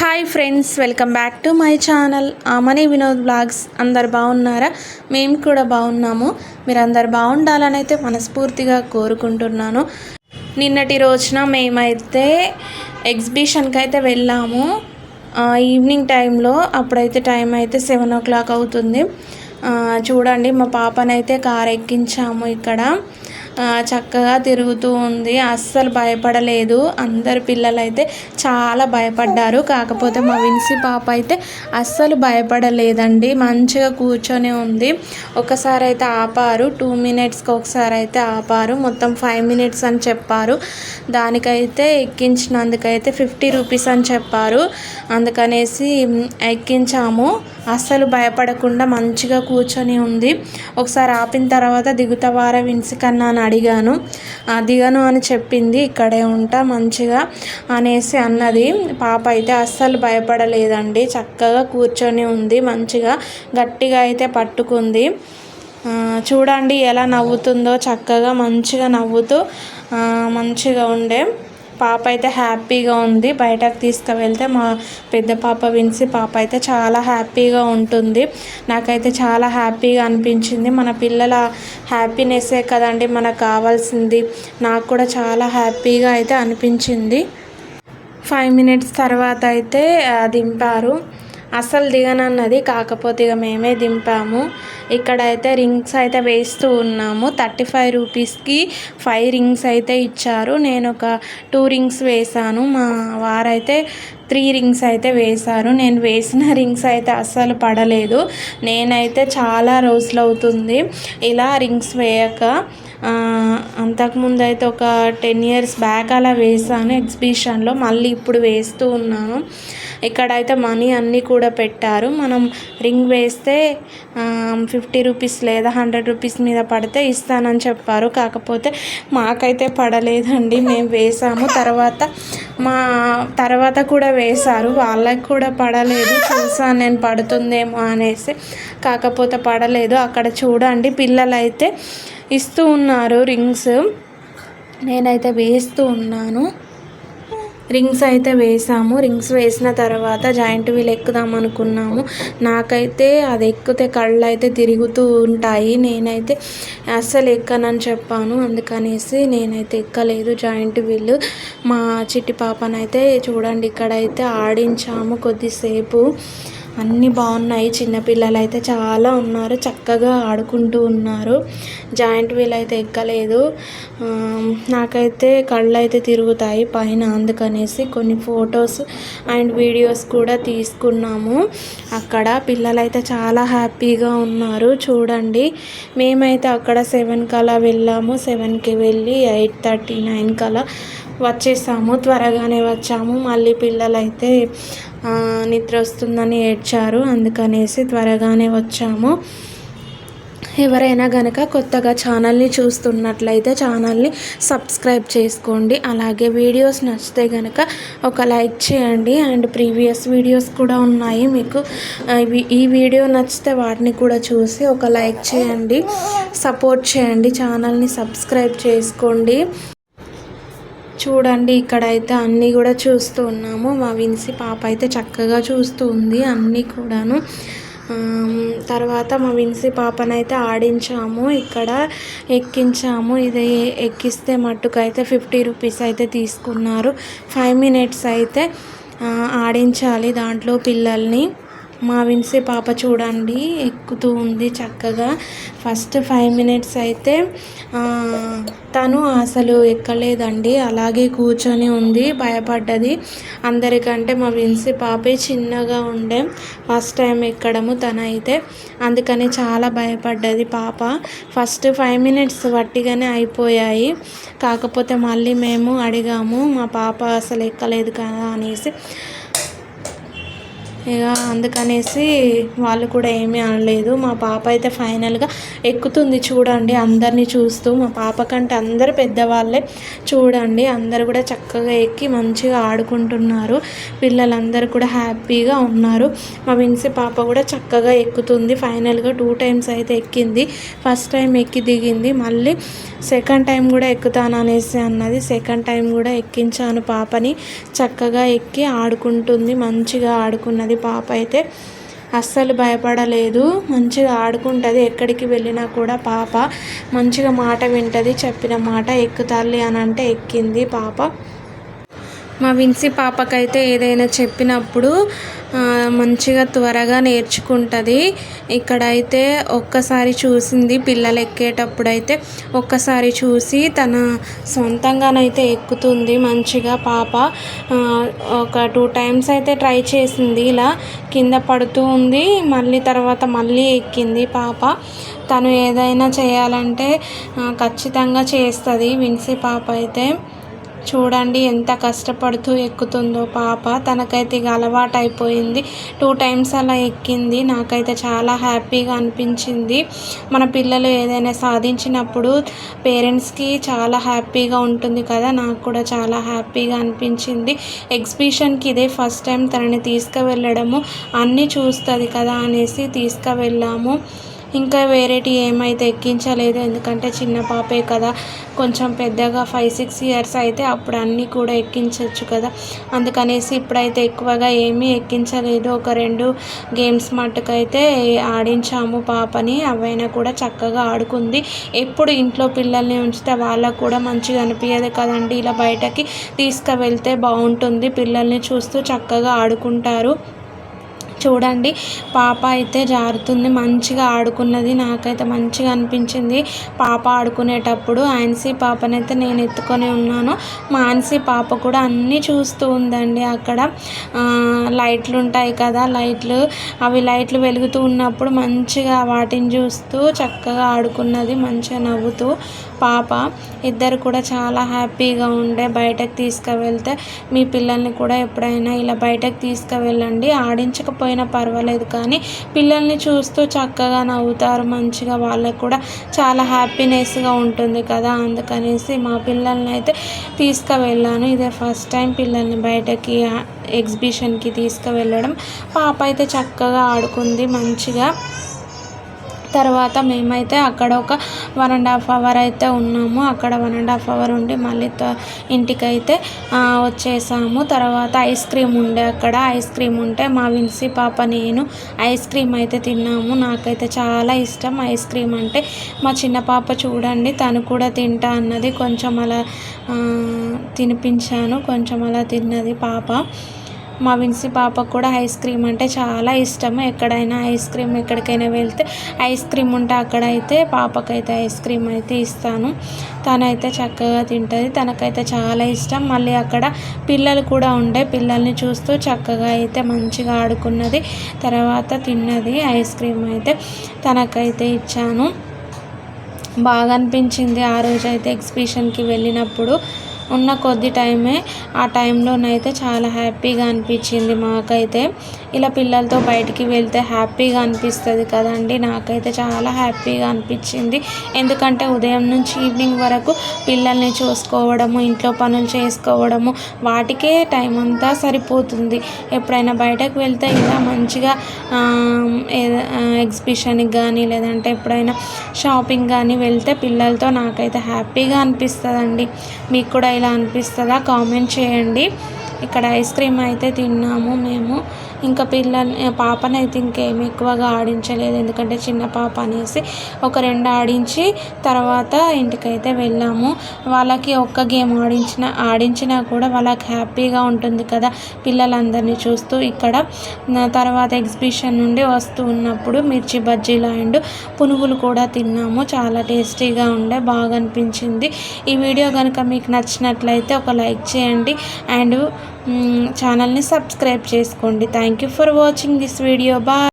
Hi friends welcome back to my channel Mani Vinod blogs. అందరు బాగున్నారా? మేము కూడా బాగున్నాము. మీరు అందరు బాగుండాలని అయితే మనస్ఫూర్తిగా కోరుకుంటున్నాను. నిన్నటి రోజున మేమైతే ఎగ్జిబిషన్కి అయితే వెళ్ళాము ఈవినింగ్ టైంలో అప్పుడైతే టైం అయితే సెవెన్ ఓ క్లాక్ అవుతుంది. చూడండి మా పాపనైతే కార్ ఎక్కించాము ఇక్కడ. చక్కగా తిరుగుతూ ఉంది. అస్సలు భయపడలేదు. అందరు పిల్లలైతే చాలా భయపడ్డారు. కాకపోతే మా విన్సి పాప అయితే అస్సలు భయపడలేదండి. మంచిగా కూర్చొని ఉంది. ఒకసారి అయితే ఆపారు. టూ మినిట్స్కి ఒకసారి అయితే ఆపారు. మొత్తం ఫైవ్ మినిట్స్ అని చెప్పారు. దానికైతే ఎక్కించినందుకైతే ఫిఫ్టీ రూపీస్ అని చెప్పారు. అందుకనేసి ఎక్కించాము. అస్సలు భయపడకుండా మంచిగా కూర్చొని ఉంది. ఒకసారి ఆపిన తర్వాత దిగుతావారా విన్సికన్నా అని అడిగాను. దిగను అని చెప్పింది. ఇక్కడే ఉంటా మంచిగా అనేసి అన్నది. పాప అయితే అస్సలు భయపడలేదండి. చక్కగా కూర్చొని ఉంది. మంచిగా గట్టిగా అయితే పట్టుకుంది. చూడండి ఎలా నవ్వుతుందో. చక్కగా మంచిగా నవ్వుతూ మంచిగా ఉండే. పాప అయితే హ్యాపీగా ఉంది. బయటకు తీసుకువెళ్తే మా పెద్ద పాప విన్సి పాప అయితే చాలా హ్యాపీగా ఉంటుంది. నాకైతే చాలా హ్యాపీగా అనిపించింది. మన పిల్లల హ్యాపీనెస్సే కదండి మనకు కావాల్సింది. నాకు కూడా చాలా హ్యాపీగా అయితే అనిపించింది. ఫైవ్ మినిట్స్ తర్వాత అయితే దింపారు అస్సలు దిగనన్నది కాకపోతే ఇక మేమే దింపాము. ఇక్కడైతే రింగ్స్ అయితే వేస్తూ ఉన్నాము. థర్టీ ఫైవ్ రూపీస్కి ఫైవ్ రింగ్స్ అయితే ఇచ్చారు. నేను ఒక టూ రింగ్స్ వేశాను. మా వారైతే త్రీ రింగ్స్ అయితే వేశారు. నేను వేసిన రింగ్స్ అయితే అస్సలు పడలేదు. నేనైతే చాలా రోజులు అవుతుంది ఇలా రింగ్స్ వేయక. అంతకుముందు అయితే ఒక టెన్ ఇయర్స్ బ్యాక్ అలా వేసాను ఎగ్జిబిషన్లో. మళ్ళీ ఇప్పుడు వేస్తూ ఉన్నాను. ఇక్కడైతే మనీ అన్నీ కూడా పెట్టారు. మనం రింగ్ వేస్తే ఫిఫ్టీ రూపీస్ లేదా హండ్రెడ్ రూపీస్ మీద పడితే ఇస్తానని చెప్పారు. కాకపోతే మాకైతే పడలేదండి. మేము వేసాము. తర్వాత మా తర్వాత కూడా వేశారు. వాళ్ళకి కూడా పడలేదు. చూసాను నేను పడుతుందేమో అనేసి. కాకపోతే పడలేదు. అక్కడ చూడండి. పిల్లలైతే ఇస్తూ ఉన్నారు రింగ్స్. నేనైతే వేస్తూ ఉన్నాను. రింగ్స్ అయితే వేసాము. రింగ్స్ వేసిన తర్వాత జాయింట్ వీల్ ఎక్కుదాం అనుకున్నాము. నాకైతే అది ఎక్కితే కళ్ళు అయితే తిరుగుతూ ఉంటాయి. నేనైతే అస్సలు ఎక్కనని చెప్పాను. అందుకనేసి నేనైతే ఎక్కలేదు జాయింట్ వీల్. మా చిట్టి పాపనైతే చూడండి ఇక్కడైతే ఆడించాము కొద్దిసేపు. అన్నీ బాగున్నాయి. చిన్నపిల్లలు అయితే చాలా ఉన్నారు. చక్కగా ఆడుకుంటూ ఉన్నారు. జాయింట్ వీల్ అయితే ఎక్కలేదు నాకైతే కళ్ళు అయితే తిరుగుతాయి పైన అందుకనేసి కొన్ని ఫొటోస్ అండ్ వీడియోస్ కూడా తీసుకున్నాము. అక్కడ పిల్లలైతే చాలా హ్యాపీగా ఉన్నారు. చూడండి. మేమైతే అక్కడ సెవెన్ కలా వెళ్ళాము. సెవెన్కి వెళ్ళి ఎయిట్ థర్టీ నైన్ కలా వచ్చేసాము త్వరగానే వచ్చాము. మళ్ళీ పిల్లలైతే నిద్ర వస్తుందని ఏడ్చారు. అందుకనేసి త్వరగానే వచ్చాము. ఎవరైనా గనక కొత్తగా ఛానల్ని చూస్తున్నట్లయితే ఛానల్ని సబ్స్క్రైబ్ చేసుకోండి. అలాగే వీడియోస్ నచ్చితే గనక ఒక లైక్ చేయండి. అండ్ ప్రీవియస్ వీడియోస్ కూడా ఉన్నాయి. మీకు ఈ వీడియో నచ్చితే వాటిని కూడా చూసి ఒక లైక్ చేయండి. సపోర్ట్ చేయండి. ఛానల్ని సబ్స్క్రైబ్ చేసుకోండి. చూడండి ఇక్కడైతే అన్నీ కూడా చూస్తూ ఉన్నాము. మా విన్సి పాప అయితే చక్కగా చూస్తూ ఉంది అన్నీ కూడాను. తర్వాత మా విన్సి పాపనైతే ఆడించాము ఇక్కడ ఎక్కించాము. ఇది ఎక్కిస్తే మట్టుకైతే ఫిఫ్టీ రూపీస్ అయితే తీసుకున్నారు. ఫైవ్ మినిట్స్ అయితే ఆడించాలి దాంట్లో పిల్లల్ని. మా విన్సీ పాప చూడండి ఎక్కుతూ ఉంది చక్కగా. ఫస్ట్ ఫైవ్ మినిట్స్ అయితే తను అసలు ఎక్కలేదండి. అలాగే కూర్చొని ఉంది భయపడ్డది. అందరికంటే మా విన్సీ పాపే చిన్నగా ఉండే. ఫస్ట్ టైం ఎక్కడము తనైతే. అందుకని చాలా భయపడ్డది పాప. ఫస్ట్ ఫైవ్ మినిట్స్ వట్టిగానే అయిపోయాయి. కాకపోతే మళ్ళీ మేము అడిగాము మా పాప అసలు ఎక్కలేదు కదా అనేసి. ఇక అందుకనేసి వాళ్ళు కూడా ఏమీ అనలేదు. మా పాప అయితే ఫైనల్గా ఎక్కుతుంది చూడండి అందరినీ చూస్తూ. మా పాప కంటే అందరు పెద్దవాళ్ళే చూడండి అందరు కూడా చక్కగా ఎక్కి మంచిగా ఆడుకుంటున్నారు. పిల్లలందరూ కూడా హ్యాపీగా ఉన్నారు. మా విన్సి పాప కూడా చక్కగా ఎక్కుతుంది. ఫైనల్గా టూ టైమ్స్ అయితే ఎక్కింది. ఫస్ట్ టైం ఎక్కి దిగింది. మళ్ళీ సెకండ్ టైం కూడా ఎక్కుతాను అనేసి అన్నది. సెకండ్ టైం కూడా ఎక్కించాను పాపని. చక్కగా ఎక్కి ఆడుకుంటుంది మంచిగా ఆడుకున్నది. పాప అయితే అస్సలు భయపడలేదు. మంచిగా ఆడుకుంటుంది. ఎక్కడికి వెళ్ళినా కూడా పాప మంచిగా మాట వింటుంది. చెప్పిన మాట ఎక్కుతాలి అని అంటే ఎక్కింది పాప. మా విన్సి పాపకైతే ఏదైనా చెప్పినప్పుడు మంచిగా త్వరగా నేర్చుకుంటుంది. ఇక్కడైతే ఒక్కసారి చూసింది పిల్లలు ఎక్కేటప్పుడు అయితే ఒక్కసారి చూసి తన సొంతంగానైతే ఎక్కుతుంది మంచిగా పాప. ఒక టూ టైమ్స్ అయితే ట్రై చేసింది ఇలా కింద పడుతూ ఉంది మళ్ళీ తర్వాత మళ్ళీ ఎక్కింది పాప. తను ఏదైనా చేయాలంటే ఖచ్చితంగా చేస్తుంది విన్సి పాప అయితే. చూడండి ఎంత కష్టపడుతూ ఎక్కుతుందో పాప. తనకైతే ఇక అలవాటు అయిపోయింది టూ టైమ్స్ అలా ఎక్కింది. నాకైతే చాలా హ్యాపీగా అనిపించింది. మన పిల్లలు ఏదైనా సాధించినప్పుడు పేరెంట్స్కి చాలా హ్యాపీగా ఉంటుంది కదా. నాకు కూడా చాలా హ్యాపీగా అనిపించింది. ఎగ్జిబిషన్కి ఇదే ఫస్ట్ టైం తనని తీసుకువెళ్ళడము. అన్నీ చూస్తుంది కదా అనేసి తీసుకువెళ్ళాము. ఇంకా వేరేటి ఏమైతే ఎక్కించలేదు ఎందుకంటే చిన్న పాపే కదా. కొంచెం పెద్దగా ఫైవ్ సిక్స్ ఇయర్స్ అయితే అప్పుడు అన్నీ కూడా ఎక్కించవచ్చు కదా. అందుకనేసి ఇప్పుడైతే ఎక్కువగా ఏమీ ఎక్కించలేదు. ఒక రెండు గేమ్స్ మట్టుకైతే ఆడించాము పాపని. అవైనా కూడా చక్కగా ఆడుకుంది. ఎప్పుడు ఇంట్లో పిల్లల్ని ఉంచితే వాళ్ళకు కూడా మంచిగా అనిపించదు కదండి. ఇలా బయటకి తీసుకువెళ్తే బాగుంటుంది. పిల్లల్ని చూస్తూ చక్కగా ఆడుకుంటారు. చూడండి పాప అయితే జారుతుంది మంచిగా ఆడుకున్నది నాకైతే మంచిగా అనిపించింది. పాప ఆడుకునేటప్పుడు ఆన్సీ పాపనైతే నేను ఎత్తుకొని ఉన్నాను. మా ఆన్సీ పాప కూడా అన్నీ చూస్తూ ఉందండి అక్కడ. లైట్లు ఉంటాయి కదా లైట్లు. అవి లైట్లు వెలుగుతూ ఉన్నప్పుడు మంచిగా వాటిని చూస్తూ చక్కగా ఆడుకున్నది మంచిగా నవ్వుతూ పాప. ఇద్దరు కూడా చాలా హ్యాపీగా ఉండే బయటకు తీసుకువెళ్తే మీ పిల్లల్ని కూడా ఎప్పుడైనా ఇలా బయటకు తీసుకువెళ్ళండి. ఆడించకపోయి పోయినా పర్వాలేదు. కానీ పిల్లల్ని చూస్తూ చక్కగా నవ్వుతారు. మంచిగా వాళ్ళకు కూడా చాలా హ్యాపీనెస్గా ఉంటుంది కదా. అందుకనేసి మా పిల్లల్ని అయితే తీసుకువెళ్ళాను. ఇదే ఫస్ట్ టైం పిల్లల్ని బయటకి ఎగ్జిబిషన్కి తీసుకువెళ్ళడం. పాప అయితే చక్కగా ఆడుకుంది. మంచిగా తర్వాత మేమైతే అక్కడ ఒక వన్ అండ్ హాఫ్ అవర్ అయితే ఉన్నాము. అక్కడ వన్ అండ్ హాఫ్ అవర్ ఉండి మళ్ళీ ఇంటికైతే వచ్చేసాము. తర్వాత ఐస్ క్రీమ్ ఉండే అక్కడ. ఐస్ క్రీమ్ ఉంటే మా విన్సి పాప నేను ఐస్ క్రీమ్ అయితే తిన్నాము. నాకైతే చాలా ఇష్టం. ఐస్ క్రీమ్ అంటే మా చిన్న పాప చూడండి తను కూడా తింటా అన్నది కొంచెం అలా తినిపించాను. కొంచెం అలా తిన్నది పాప. మా విన్సి పాపకు కూడా ఐస్ క్రీమ్ అంటే చాలా ఇష్టము. ఎక్కడైనా ఐస్ క్రీమ్ ఎక్కడికైనా వెళ్తే ఐస్ క్రీమ్ ఉంటే అక్కడైతే పాపకైతే ఐస్ క్రీమ్ అయితే ఇస్తాను. తనైతే చక్కగా తింటుంది. తనకైతే చాలా ఇష్టం. మళ్ళీ అక్కడ పిల్లలు కూడా ఉండే పిల్లల్ని చూస్తూ చక్కగా అయితే మంచిగా ఆడుకున్నది. తర్వాత తిన్నది ఐస్ క్రీమ్ అయితే తనకైతే ఇచ్చాను. బాగా అనిపించింది ఆ రోజు అయితే ఎగ్జిబిషన్కి వెళ్ళినప్పుడు. ఉన్న కొద్ది టైమే ఆ టైంలోనైతే చాలా హ్యాపీగా అనిపించింది మాకైతే. ఇలా పిల్లలతో బయటికి వెళ్తే హ్యాపీగా అనిపిస్తుంది కదండి. నాకైతే చాలా హ్యాపీగా అనిపించింది. ఎందుకంటే ఉదయం నుంచి ఈవినింగ్ వరకు పిల్లల్ని చూసుకోవడము ఇంట్లో పనులు చేసుకోవడము వాటికే టైం అంతా సరిపోతుంది. ఎప్పుడైనా బయటకు వెళ్తే ఇలా మంచిగా ఎగ్జిబిషన్కి కానీ లేదంటే ఎప్పుడైనా షాపింగ్ కానీ వెళ్తే పిల్లలతో నాకైతే హ్యాపీగా అనిపిస్తుందండి. మీకు కూడా ఇలా అనిపిస్తుందా? కామెంట్ చేయండి. ఇక్కడ ఐస్ క్రీమ్ అయితే తిన్నాము మేము. ఇంకా పిల్లల్ని పాపనైతే ఇంకేమి ఎక్కువగా ఆడించలేదు. ఎందుకంటే చిన్న పాప అనేసి ఒక రెండు ఆడించి తర్వాత ఇంటికైతే వెళ్ళాము. వాళ్ళకి ఒక్క గేమ్ ఆడించిన ఆడించినా కూడా వాళ్ళకి హ్యాపీగా ఉంటుంది కదా పిల్లలందరినీ చూస్తూ ఇక్కడ. తర్వాత ఎగ్జిబిషన్ నుండి వస్తూ ఉన్నప్పుడు మిర్చి బజ్జీలు అండ్ పునుగులు కూడా తిన్నాము. చాలా టేస్టీగా ఉండే బాగా అనిపించింది. ఈ వీడియో కనుక మీకు నచ్చినట్లయితే ఒక లైక్ చేయండి. అండ్ ఛానల్ని సబ్స్క్రైబ్ చేసుకోండి. Thank you for watching this video bye